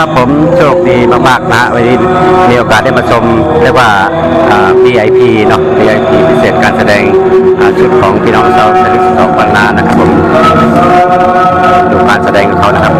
ครับผมโชคดีมากๆนะวันนี้มีโอกาสได้มาชมเรียกว่า VIP เนาะ VIP พิเศษการแสดงชุดของพี่น้องชาวชาติสองวันนานะครับผมดูการแสดงของเขานะครับ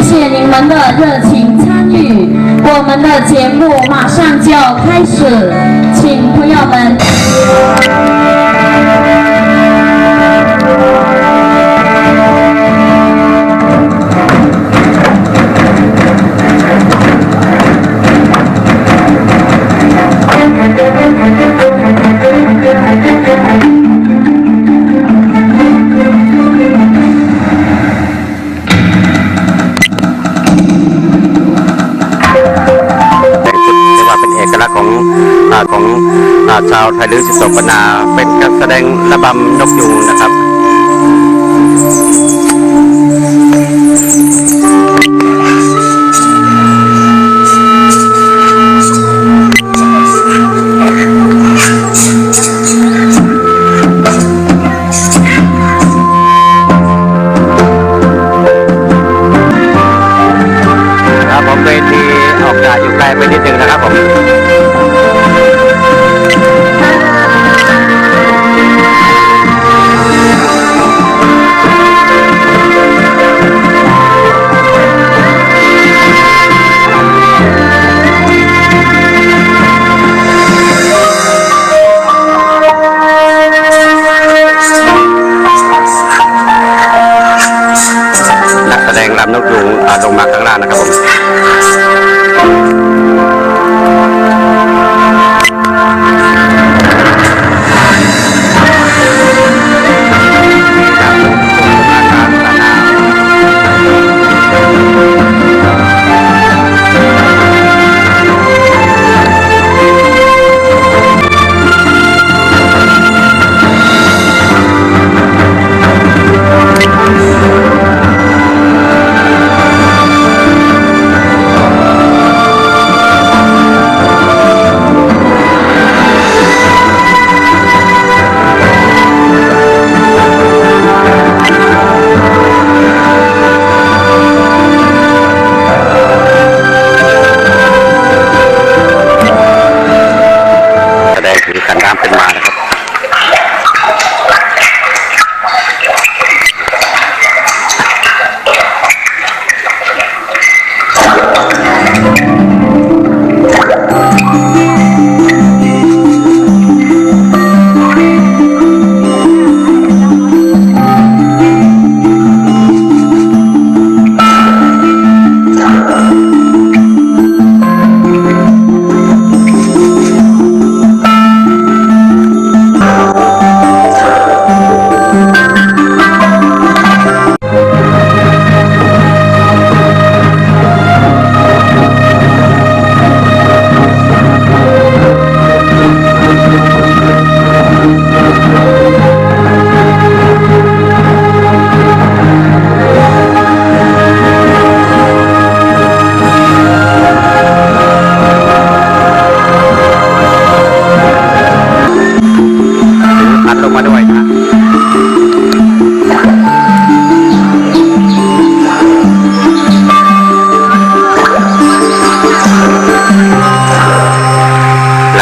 谢谢你们的热情参与，我们的节目马上就要开始，请朋友们。 ลักษณ์ของของชาวไทยลื้อสิบสองปนาเป็นการแสดงระบำนกยูงนะครับ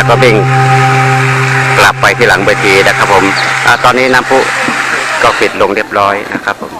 ก็วิ่งกลับไปที่หลังเวทีนะครับผมอตอนนี้น้ำพุก็ปิดลงเรียบร้อยนะครับผม